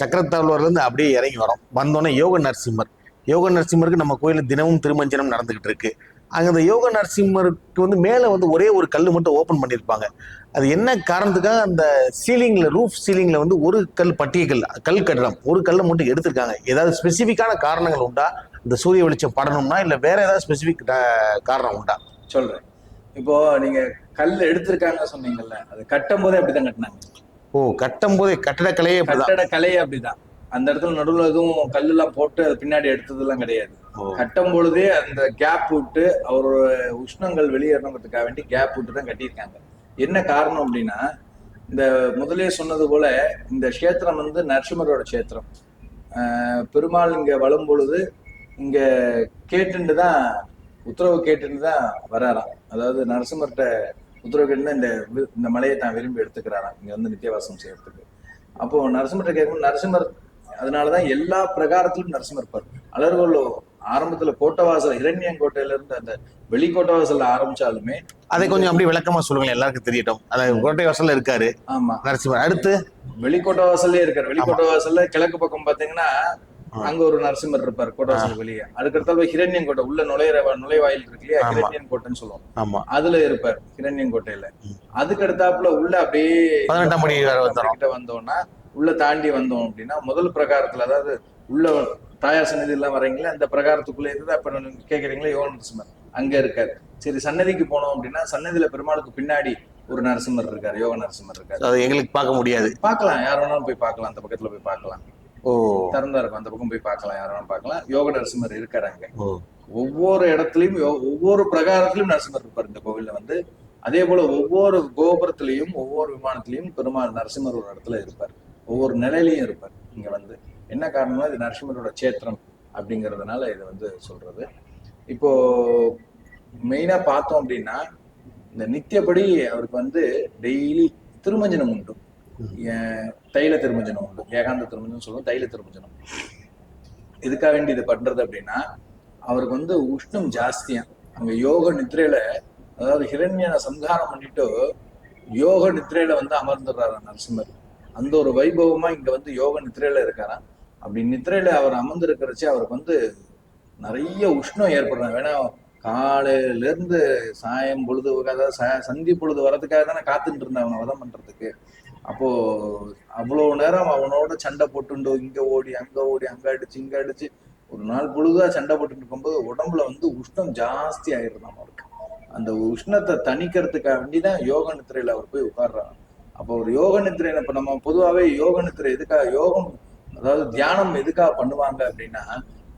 சக்கரத்தாழ்வார்லேருந்து அப்படியே இறங்கி வரோம். வந்தோடனே யோக நரசிம்மர். யோக நரசிம்மருக்கு நம்ம கோயிலில் தினமும் திருமஞ்சனம் நடந்துகிட்டு இருக்கு. அங்கே அந்த யோக நரசிம்மருக்கு வந்து மேலே வந்து ஒரே ஒரு கல் மட்டும் ஓப்பன் பண்ணியிருப்பாங்க. அது என்ன காரணத்துக்காக அந்த சீலிங்கில் ரூஃப் சீலிங்கில் வந்து ஒரு கல் பட்டிய கல் கல் கட்டிடம் ஒரு கல்லை மட்டும் எடுத்திருக்காங்க. ஏதாவது ஸ்பெசிஃபிக்கான காரணங்கள் உண்டா? இந்த சூரிய வெளிச்சம் படணும்னா இல்லை வேற ஏதாவது ஸ்பெசிஃபிக் காரணம் உண்டா? சொல்கிறேன் இப்போ நீங்கள் கல் எடுத்திருக்காங்க சொன்னீங்கல்ல அது கட்டும் போதே அப்படிதான் கட்டினாங்க. ஓ கட்டும் போதே கட்டடக்கலையே அப்படிதான். கட்டட கலையே அப்படிதான். அந்த இடத்துல நடுவுல எதுவும் கல்லெல்லாம் போட்டு அது பின்னாடி எடுத்ததெல்லாம் கிடையாது. கட்டும் பொழுதே அந்த கேப் விட்டு அவரோட உஷ்ணங்கள் வெளியேறணுங்கிறதுக்காக வேண்டி கேப் விட்டு தான் கட்டியிருக்காங்க. என்ன காரணம் அப்படின்னா இந்த முதலே சொன்னது போல இந்த க்ஷேத்திரம் வந்து நரசிம்மரோட க்ஷேத்திரம். பெருமாள் இங்க வரும் பொழுது இங்க கேட்டுண்டு தான் உத்தரவு கேட்டுன்னு தான் வராராம். அதாவது நரசிம்மர்கிட்ட உத்தரவு கேட்டு இந்த இந்த மலையை தான் விரும்பி எடுத்துக்கிறாராம். இங்க வந்து நித்தியவாசம் செய்யறதுக்கு. அப்போ நரசிம்மர்கிட்ட கேட்கும்போது நரசிம்மர் அதனாலதான் எல்லா பிரகாரத்திலும் நரசிம்மர் இருப்பார். அலர்கோல் ஆரம்பத்துல கோட்டவாசல் இரண்யங்கோட்டையில இருந்து அந்த வெளிக்கோட்டவாசல்ல ஆரம்பிச்சாலுமே அதை கொஞ்சம் அப்படியே விளக்கமா சொல்லுங்களேன் எல்லாருக்கும் தெரியட்டும். அதாவது கோட்டை வாசல்ல இருக்காரு ஆமா. நரசிம்மர். அடுத்து? வெளிக்கோட்டை வாசல்லே இருக்காரு. வெளிக்கோட்டை வாசல்ல கிழக்கு பக்கம் பாத்தீங்கன்னா அங்க ஒரு நரசிம்மர் இருப்பார் கோட்டவாசல் வெளியே. அதுக்கடுத்தால ஹிரண்யன் கோட்டை உள்ள நுழையிற நுழைவாயில் இருக்கு இல்லையா. ஹிரண்யன் கோட்டைன்னு சொல்லுவோம் அதுல இருப்பார் ஹிரண்யன் கோட்டையில. அதுக்கு அடுத்தாப்புல உள்ள அப்படியே. கிட்ட வந்தோம்னா உள்ள தாண்டி வந்தோம் அப்படின்னா முதல் பிரகாரத்துல அதாவது உள்ள தாயார் சன்னதி எல்லாம் வரீங்களா அந்த பிரகாரத்துக்குள்ள இருந்து அப்ப கேக்குறீங்களா? யோக நரசிம்மர் அங்க இருக்காரு. சரி சன்னதிக்கு போனோம் அப்படின்னா சன்னதியில பெருமாளுக்கு பின்னாடி ஒரு நரசிம்மர் இருக்காரு யோக நரசிம்மர் இருக்காரு. அது எங்களுக்கு பார்க்க முடியாது. பார்க்கலாம். யார் வேணாலும் போய் பார்க்கலாம். அந்த பக்கத்துல போய் பார்க்கலாம். திறந்தா இருக்கும் அந்த பக்கம் போய் பார்க்கலாம். யார் வேணாலும் பார்க்கலாம். யோக நரசிம்மர் ஓ. ஒவ்வொரு இடத்துலயும் ஒவ்வொரு பிரகாரத்திலயும் நரசிம்மர் இருப்பார். இந்த கோவில்ல வந்து. அதே போல ஒவ்வொரு கோபுரத்திலையும் ஒவ்வொரு விமானத்திலையும் பெருமாள் நரசிம்மர் ஒரு இடத்துல இருப்பார். ஒவ்வொரு நிலையிலையும் இருப்பார். இங்க வந்து. என்ன காரணம்னா இது நரசிம்மரோட சேத்திரம் அப்படிங்கிறதுனால இது வந்து சொல்றது. இப்போ மெயினா பார்த்தோம் அப்படின்னா இந்த நித்தியப்படி அவருக்கு வந்து டெய்லி திருமஞ்சனம் உண்டு. தைல திருமஞ்சனம் உண்டு. ஏகாந்த திருமஞ்சனம் சொல்லுவோம் தைல திருமஞ்சனம். எதுக்காக வேண்டி இது பண்றது அப்படின்னா அவருக்கு வந்து உஷ்ணம் ஜாஸ்தியா. அங்க யோக நித்ரையில அதாவது ஹிரண்யனை சம்ஹாரம் பண்ணிட்டு யோக நித்ரையில வந்து அமர்ந்துடுறாரு நரசிம்மர். அந்த ஒரு வைபவமா இங்க வந்து யோக நித்ரையில இருக்காராம். அப்படி நித்ரையில அவர் அமர்ந்து இருக்கிறச்சு அவருக்கு வந்து நிறைய உஷ்ணம் ஏற்படுறாங்க வேணா காலையில இருந்து சாயம் பொழுது அதாவது ச- சந்தி பொழுது வரதுக்காக தானே காத்துட்டு இருந்தேன் அவனை வதம் பண்றதுக்கு. அப்போ அவ்வளவு நேரம் அவனோட சண்டை போட்டுண்டு இங்க ஓடி அங்க ஓடி அங்க அடிச்சு இங்க அடிச்சு ஒரு நாள் பொழுதா சண்டை போட்டுட்டு இருக்கும்போது உடம்புல வந்து உஷ்ணம் ஜாஸ்தி ஆயிருந்தான் அவருக்கு. அந்த உஷ்ணத்தை தணிக்கிறதுக்காக வேண்டிதான் யோக நித்திரையில அவர் போய் உட்கார்றாங்க அப்போ ஒரு யோக நித்திரை இப்ப நம்ம பொதுவாவே யோக நித்திரை எதுக்காக யோகம் அதாவது தியானம் எதுக்காக பண்ணுவாங்க அப்படின்னா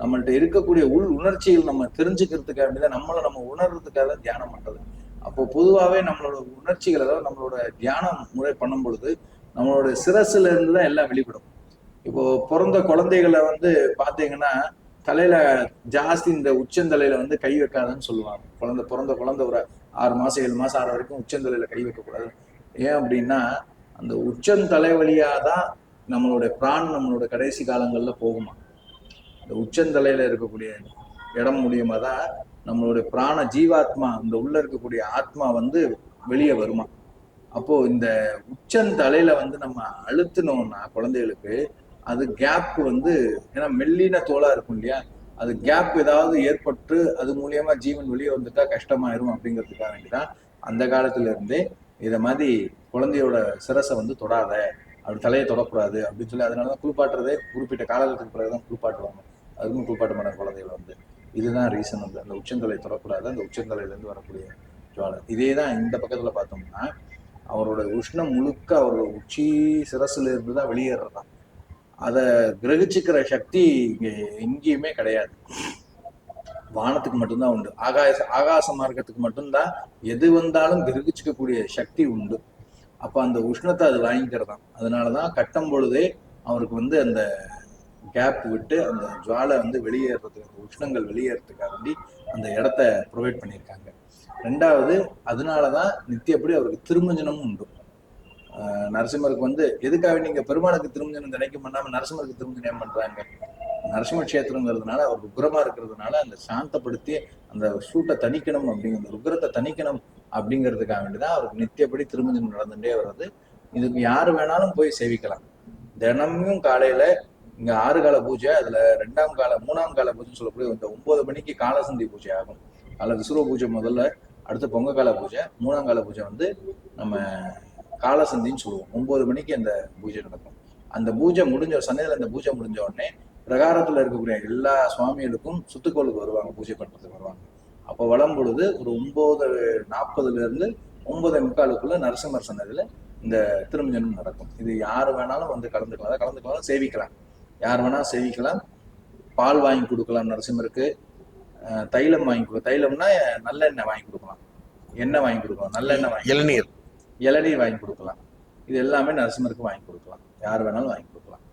நம்மள்ட்ட இருக்கக்கூடிய உள் உணர்ச்சிகள் நம்ம தெரிஞ்சுக்கிறதுக்காக வேண்டிதான் நம்மளை நம்ம உணர்றதுக்காக தான் தியானம் பண்றது. அப்போ பொதுவாகவே நம்மளோட உணர்ச்சிகளை தான் நம்மளோட தியானம் முறை பண்ணும் பொழுது நம்மளோட சிரசுல இருந்து தான் எல்லாம் வெளிப்படும். இப்போ பிறந்த குழந்தைகளை வந்து பார்த்தீங்கன்னா தலையில ஜாஸ்தி இந்த உச்சந்தலையில வந்து கை வைக்காதன்னு சொல்லுவாங்க. குழந்தை பிறந்த குழந்தை ஒரு ஆறு மாசம் ஏழு மாசம் ஆறு வரைக்கும் உச்சந்தலையில கை வைக்கக்கூடாது. ஏன் அப்படின்னா அந்த உச்சந்தலை வழியா தான் நம்மளுடைய பிரான் நம்மளோட கடைசி காலங்கள்ல போகுமா? இந்த உச்சந்தலையில இருக்கக்கூடிய இடம் மூலியமா தான் நம்மளுடைய பிராண ஜீவாத்மா இந்த உள்ள இருக்கக்கூடிய ஆத்மா வந்து வெளியே வருமா? அப்போ இந்த உச்சந்தலையில வந்து நம்ம அழுத்தினோம்னா குழந்தைகளுக்கு அது கேப் வந்து ஏன்னா மெல்லின தோலா இருக்கும் இல்லையா? அது கேப் ஏதாவது ஏற்பட்டு அது மூலியமா ஜீவன் வெளியே வந்துட்டா கஷ்டமாயிரும் அப்படிங்கிறதுக்காக வேண்டிதான். அந்த காலத்துல இருந்தே இதை மாதிரி குழந்தையோட சிரசை வந்து தொடாத அப்படி தலையை தொடக்கூடாது அப்படின்னு சொல்லி அதனாலதான் குளிப்பாட்டுறதே குறிப்பிட்ட காலகட்டத்துக்கு பிறகுதான் குளிப்பாட்டுவாங்க. அதுக்கும் குளிப்பாட்ட மாட்டாங்க குழந்தைகளை வந்து. இதுதான் ரீசன் வந்து. அந்த உச்சந்தலை தொடக்கூடாது. அந்த உச்சந்தலையிலேருந்து வரக்கூடிய ஜுவாலை. இதே தான் இந்த பக்கத்தில் பார்த்தோம்னா அவரோட உஷ்ணம் முழுக்க அவரோட உச்சி சிரசுல இருந்து தான் வெளியேறதான் அதை கிரகிச்சுக்கிற சக்தி இங்கே எங்கேயுமே கிடையாது. வானத்துக்கு மட்டும்தான் உண்டு. ஆகாச ஆகாச மார்க்கத்துக்கு மட்டும்தான் எது வந்தாலும் கிரகிச்சுக்கக்கூடிய சக்தி உண்டு. அப்போ அந்த உஷ்ணத்தை அது வாங்கிக்கிறதாம். அதனாலதான் கட்டும் பொழுதே அவருக்கு வந்து அந்த கேப் விட்டு அந்த ஜுவாலை வந்து வெளியேறதுக்கு உஷ்ணங்கள் வெளியேறதுக்காக வேண்டி அந்த இடத்த ப்ரொவைட் பண்ணியிருக்காங்க. ரெண்டாவது அதனாலதான் நித்தியப்படி அவருக்கு திருமஞ்சனமும் உண்டு. நரசிம்மருக்கு வந்து எதுக்காக நீங்க பெருமாளுக்கு திருமஞ்சனம் நினைக்க பண்ணாம நரசிம்மருக்கு திருமஞ்சனம் பண்றாங்க? நரசிம்ம கஷேத்திரங்கிறதுனால அவர் உக்ரமா இருக்கிறதுனால அந்த சாந்தப்படுத்தி அந்த சூட்டை தணிக்கணும் அப்படிங்கிற அந்த உக்ரத்தை தணிக்கணும் அப்படிங்கிறதுக்காக வேண்டிதான் அவருக்கு நித்தியப்படி திருமஞ்சனம் நடந்துட்டே வர்றது. இதுக்கு யாரு வேணாலும் போய் சேவிக்கலாம். தினமும் காலையில இங்க ஆறு கால பூஜை அதுல ரெண்டாம் கால மூணாம் கால பூஜைன்னு சொல்லக்கூடிய இந்த ஒன்பது மணிக்கு காலசந்தி பூஜை ஆகும். அதுல விசுவ பூஜை முதல்ல அடுத்து பொங்க கால பூஜை மூணாம் கால பூஜை வந்து நம்ம காலசந்தின்னு சொல்லுவோம். ஒன்பது மணிக்கு அந்த பூஜை நடக்கும். அந்த பூஜை முடிஞ்ச சந்தையில அந்த பூஜை முடிஞ்ச உடனே பிரகாரத்துல இருக்கக்கூடிய எல்லா சுவாமிகளுக்கும் சுத்துக்கோளுக்கு வருவாங்க பூஜை பண்றதுக்கு வருவாங்க. அப்போ வளம் பொழுது ஒரு ஒன்பது நாற்பதுல இருந்து ஒன்பது முக்காலுக்குள்ள நரசிம்மர் சன்னதியில இந்த திருமஞ்சனம் நடக்கும். இது யார் வேணாலும் வந்து கலந்துக்கலாம். கலந்துக்கலாம் சேவிக்கலாம். யார் வேணாலும் சேவிக்கலாம். பால் வாங்கி கொடுக்கலாம் நரசிம்மருக்கு. தைலம் வாங்கி கொடு தைலம்னா நல்லெண்ணெய் வாங்கி கொடுக்கலாம். எண்ணெய் வாங்கி கொடுக்கலாம் நல்லெண்ணெய் வாங்கி இளநீர். இளநீர் வாங்கி கொடுக்கலாம். இது எல்லாமே நரசிம்மருக்கு வாங்கி கொடுக்கலாம். யார் வேணாலும் வாங்கி கொடுக்கலாம்.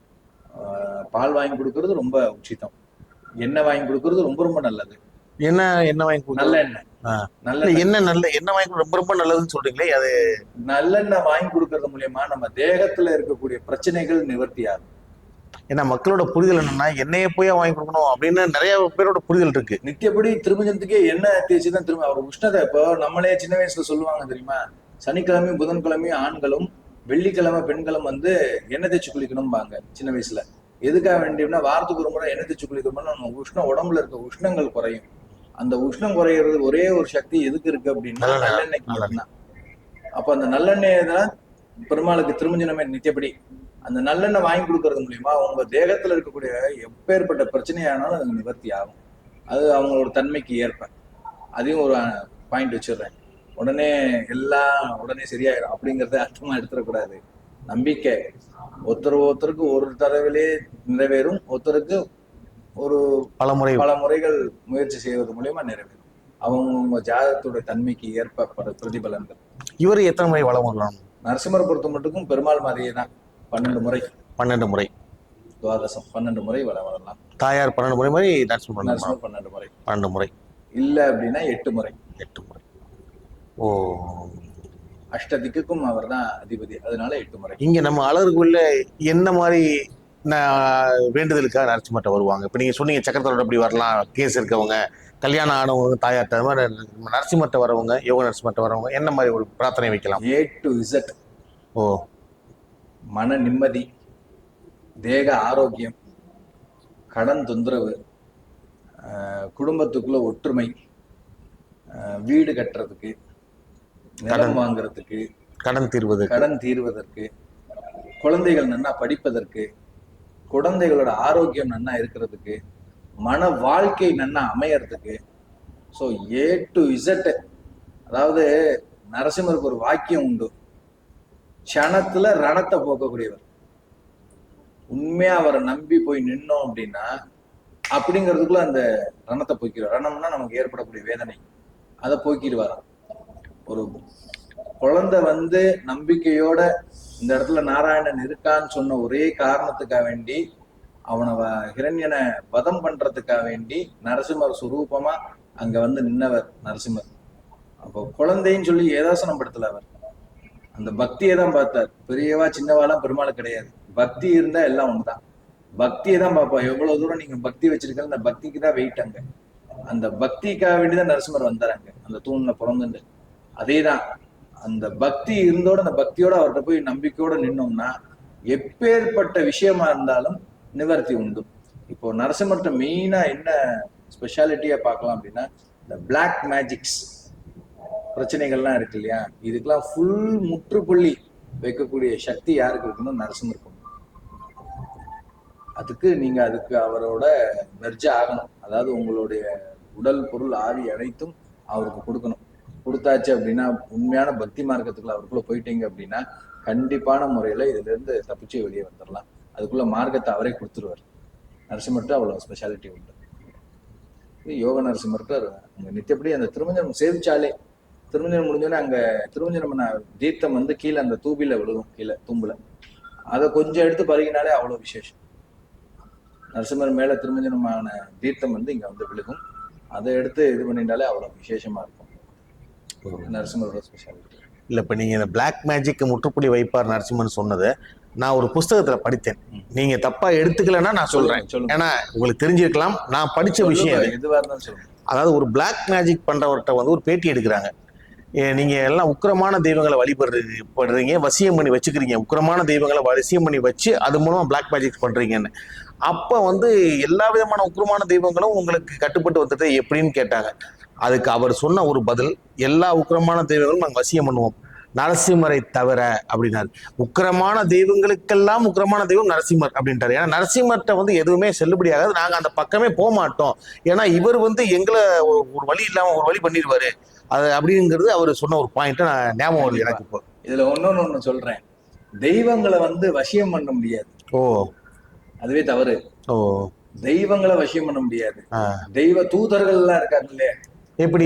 பால் வாங்கி கொடுக்கறது ரொம்ப உச்சிதம். எண்ணெய் வாங்கி கொடுக்கறது ரொம்ப ரொம்ப நல்லது. என்ன என்ன வாங்கி நல்ல எண்ணெய். நல்ல என்ன நல்ல என்ன வாங்கி ரொம்ப ரொம்ப நல்லதுன்னு சொல்றீங்களே அது நல்லெண்ணெய் வாங்கி கொடுக்கறது மூலியமா நம்ம தேகத்துல இருக்கக்கூடிய பிரச்சனைகள் நிவர்த்தி ஆகும். ஏன்னா மக்களோட புரிதல் என்னன்னா எண்ணெயை போய் வாங்கி கொடுக்கணும் அப்படின்னு நிறைய பேரோட புரிதல் இருக்கு நித்தியப்படி திருமஞ்சனத்துக்கே எண்ணெய் தேய்ச்சி தான் திரும்ப அவர் உஷ்ணத்தை இப்போ நம்மளே சின்ன வயசுல சொல்லுவாங்க தெரியுமா சனிக்கிழமையும் புதன்கிழமையும் ஆண்களும் வெள்ளிக்கிழமை பெண்களும் வந்து எண்ணெய் தேய்ச்சி குளிக்கணும்பாங்க சின்ன வயசுல எதுக்காக வேண்டியம்னா வாரத்துக்கு ஒரு முறை எண்ணெய் தேய்ச்சி குளிக்கணும்னா நம்ம உஷ்ணம் உடம்புல இருக்க உஷ்ணங்கள் குறையும் அந்த உஷ்ணம் குறையிறது ஒரே ஒரு சக்தி எதுக்கு இருக்கு அப்படின்னா நல்லெண்ணெய். நல்லெண்ணெய்க்கு நல்லெண்ணெய். மட்டும்தான் அப்ப அந்த நல்லெண்ணெயை தான் பெருமாளுக்கு திருமஞ்சனமே நித்தியப்படி அந்த நல்லெண்ணெய் வாங்கி கொடுக்கறது மூலியமா உங்க தேகத்துல இருக்கக்கூடிய எப்பேற்பட்ட பிரச்சனையானாலும் அது நிவர்த்தி ஆகும். அது அவங்களோட தன்மைக்கு ஏற்ப. அதையும் ஒரு பாயிண்ட் வச்சிடுறேன். உடனே எல்லாம் உடனே சரியாயிடும் அப்படிங்கறத அர்த்தமா எடுத்துடக்கூடாது. நம்பிக்கை. ஒருத்தர் ஒருத்தருக்கு ஒரு தடவையிலே நிறைவேறும். ஒருத்தருக்கு ஒரு பல முறை பல முறைகள் முயற்சி செய்வது மூலியமா நிறைவேறும். அவங்க ஜாதகத்தோட தன்மைக்கு ஏற்ப பிரதிபலன்கள். இவர் எத்தனை முறை வளம் வரலாம்? நரசிம்மரை பொறுத்த மட்டுக்கும் பெருமாள் மாதிரியே தான். பன்னெண்டு முறை. பன்னெண்டு முறை. துவாதசம் பன்னெண்டு முறை வர வரலாம். தாயார் பன்னெண்டு முறை மாதிரி முறை. நரசிம்மர் பன்னெண்டு முறை. பன்னெண்டு முறை. இல்ல அப்படின்னா எட்டு முறை. எட்டு முறை. ஓ. அஷ்டதிக்குக்கும் அவர் தான் அதிபதி. அதனால எட்டு முறை. இங்க நம்ம அழகுக்குள்ள என்ன மாதிரி வேண்டுதலுக்காக நரசிம்மர்ட்ட வருவாங்க? இப்ப நீங்க சொன்னீங்க சக்கரத்தோட அப்படி வரலாம் கேஸ் இருக்கவங்க கல்யாணம் ஆனவங்க தாயார்ட்ட. மாதிரி நரசிம்மர்ட்ட வரவங்க யோக நரசிம்மர்ட்ட வரவங்க என்ன மாதிரி ஒரு பிரார்த்தனை வைக்கலாம்? ஏ டு இசட் ஓ. மன நிம்மதி தேக ஆரோக்கியம் கடன் தொந்தரவு குடும்பத்துக்குள்ள ஒற்றுமை வீடு கட்டுறதுக்கு நிலம் கடன். வாங்குறதுக்கு கடன் தீர்வது கடன் தீர்வதற்கு குழந்தைகள் நன்னா படிப்பதற்கு குழந்தைகளோட ஆரோக்கியம் நன்னா இருக்கிறதுக்கு மன வாழ்க்கை நன்னா அமையறதுக்கு ஸோ ஏ டு இசட் அதாவது நரசிம்மருக்கு ஒரு வாக்கியம் உண்டு க்ஷணத்துல ரணத்தை போக்கக்கூடியவர். உண்மையா அவரை நம்பி போய் நின்னோம் அப்படின்னா அப்படிங்கிறதுக்குள்ள அந்த ரணத்தை போக்கிடுவார். ரணம்னா நமக்கு ஏற்படக்கூடிய வேதனை. அதை போக்கிடுவாராம் ஒரு குழந்தை வந்து நம்பிக்கையோட இந்த இடத்துல நாராயணன் இருக்கான்னு சொன்ன ஒரே காரணத்துக்காக வேண்டி அவனை ஹிரண்யனை வதம் பண்றதுக்காக வேண்டி நரசிம்மர் சுரூபமா அங்க வந்து நின்னவர் நரசிம்மர். அப்போ குழந்தைன்னு சொல்லி ஏதாசனம் படுத்தல அவர். அந்த பக்தியை தான் பார்த்தார். பெரியவா சின்னவாலாம் பெருமாள் கிடையாது. பக்தி இருந்தா எல்லாம் ஒண்ணுதான். பக்தியை தான் பார்ப்போம். எவ்வளவு தூரம் நீங்க பக்தி வச்சிருக்கீங்க அந்த பக்திக்கு தான் வெயிட் அங்க. அந்த பக்திக்காக வேண்டிதான் நரசிம்மர் வந்தாராங்க அந்த தூண்ல அதே அதேதான். அந்த பக்தி இருந்தோட அந்த பக்தியோட அவர்கிட்ட போய் நம்பிக்கையோட நின்னோம்னா எப்பேற்பட்ட விஷயமா இருந்தாலும் நிவர்த்தி உண்டு. இப்போ நரசிம்மர்கிட்ட மெயினா என்ன ஸ்பெஷாலிட்டியா பார்க்கலாம் அப்படின்னா இந்த பிளாக் மேஜிக்ஸ் பிரச்சனைகள்லாம் இருக்கு இல்லையா? இதுக்கெல்லாம் ஃபுல் முற்றுப்புள்ளி வைக்கக்கூடிய சக்தி யாருக்கு இருக்குன்னு நரசிம்மருக்கு உண்டு. அதுக்கு நீங்க அதுக்கு அவரோட மெர்ஜ் ஆகணும். அதாவது உங்களுடைய உடல் பொருள் ஆவி அனைத்தும் அவருக்கு கொடுக்கணும். கொடுத்தாச்சு அப்படின்னா உண்மையான பக்தி மார்க்கத்துக்குள்ள அவருக்குள்ள போயிட்டீங்க அப்படின்னா கண்டிப்பான முறையில இதுல இருந்து தப்பிச்சு வெளியே வந்துடலாம் அதுக்குள்ள மார்க்கத்தை அவரே கொடுத்துருவார். நரசிம்மர்கிட்ட அவ்வளவு ஸ்பெஷாலிட்டி உண்டு. யோக நரசிம்மர்கிட்ட நித்தியப்படி அந்த திருமஞ்சனம் சேவிச்சாலே திருமஞ்சனம் முடிஞ்சோடனே அங்க திருமஞ்சனம் பண்ண தீர்த்தம் வந்து கீழே அந்த தூபில விழுகும் கீழே தும்புல. அதை கொஞ்சம் எடுத்து பருகினாலே அவ்வளவு விசேஷம். நரசிம்மர் மேல திருமஞ்சனமான தீர்த்தம் வந்து இங்க வந்து விழுகும். அதை எடுத்து இது பண்ணிட்டாலே அவ்வளவு விசேஷமா இருக்கும். நரசிம்மரோட ஸ்பெஷாலிட்டி இல்ல இப்ப நீங்க இந்த பிளாக் மேஜிக் முற்றுப்புள்ளி வைப்பார் நரசிம்மன் சொன்னதை நான் ஒரு புஸ்தகத்துல படித்தேன். ம். நீங்க தப்பா எடுத்துக்கலன்னா நான் சொல்றேன். சொல்லுங்க. ஏன்னா உங்களுக்கு தெரிஞ்சிருக்கலாம் நான் படிச்ச விஷயம் அதாவது ஒரு பிளாக் மேஜிக் பண்றவர்கிட்ட வந்து ஒரு பேட்டி எடுக்கிறாங்க. நீங்கள் நீங்க எல்லாம் உக்கிரமான தெய்வங்களை வழிபடுறது படுறீங்க வசியம் பண்ணி வச்சுக்கிறீங்க. உக்கிரமான தெய்வங்களை வசியம் பண்ணி வச்சு அது மூலமா பிளாக் மேஜிக் பண்றீங்கன்னு. அப்ப வந்து எல்லா விதமான உக்கிரமான தெய்வங்களும் உங்களுக்கு கட்டுப்பட்டு வந்துட்டு எப்படின்னு கேட்டாங்க. அதுக்கு அவர் சொன்ன ஒரு பதில் எல்லா உக்கிரமான தெய்வங்களும் நாங்கள் வசியம் பண்ணுவோம். நரசிம்மரை தவிர அப்படின்னாரு. உக்கிரமான தெய்வங்களுக்கெல்லாம் உக்கிரமான தெய்வம் நரசிம்மர் அப்படின்ட்டாரு ஏன்னா நரசிம்மர்கிட்ட வந்து எதுவுமே செல்லுபடி ஆகாது. நாங்கள் அந்த பக்கமே போக மாட்டோம் ஏன்னா இவர் வந்து எங்களை ஒரு வழி இல்லாமல் ஒரு வழி பண்ணிடுவாரு. அது அப்படிங்கிறது அவர் சொன்ன ஒரு பாயிண்ட் நான் ஞாபகம் வருது எனக்கு இப்போ. இதுல ஒன்னொன்னு ஒண்ணு சொல்றேன். தெய்வங்களை வந்து வசியம் பண்ண முடியாது. ஓ. அதுவே தவறு. ஓ. தெய்வங்களை வசியம் பண்ண முடியாது. தெய்வ தூதர்கள் எல்லாம் இருக்காங்க இல்லையா? எப்படி?